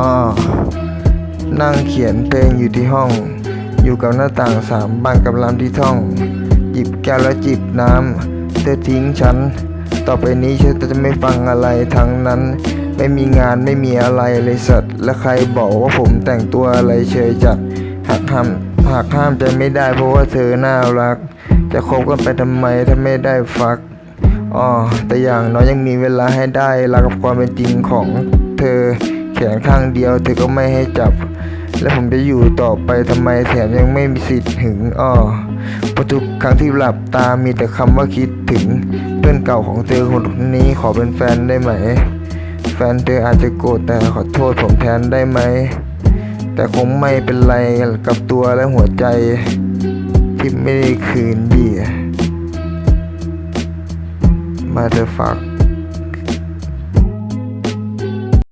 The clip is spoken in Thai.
ออนั่งเขียนเพลงอยู่ที่ห้อง อยู่กับหน้าต่างสามบานกับลำที่ท่อง หยิบแก้วแล้วจิบน้ำเธอทิ้งฉัน ต่อไปนี้ฉันจะไม่ฟังอะไรทั้งนั้น ไม่มีงานไม่มีอะไรเลยสัตว์ และใครบอกว่าผมแต่งตัวอะไรเฉยจัดหากห้ามหากห้ามใจไม่ได้เพราะว่าเธอน่ารัก จะคบกันไปทำไมถ้าไม่ได้ฟักอ๋อแต่อย่างน้อยยังมีเวลาให้ได้รักกับความเป็นจริงของเธอ ขนข้างเดียวเธอก็ไม่ให้จับ และผมจะอยู่ต่อไปทำไมแถมยังไม่มีสิทธิ์หึงอ้อเพระทุกครั้งที่หลับตามีแต่คำว่าคิดถึง เพื่อนเก่าของเธอคนนี้ขอเป็นแฟนได้ไหม แฟนเธออาจจะโกรธแต่ขอโทษผมแทนได้ไหม แต่คงไม่เป็นไรกับตัวและหัวใจ ที่ไม่ได้คืนดีมาเธอฝาก